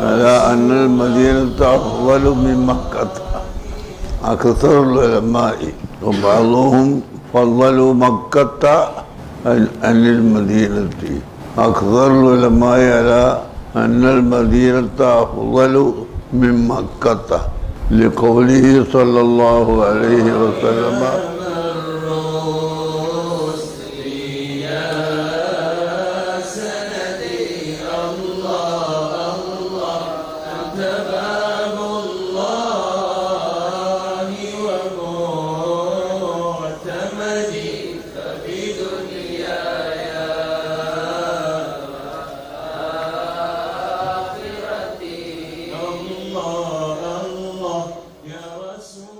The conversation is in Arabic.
على أن المدينة أفضل من مكة. أكثر العلماء وبعضهم فضلوا مكة عن المدينة. أكثر العلماء على أن المدينة أفضل من مكة. لقوله صلى الله عليه وسلم Rasul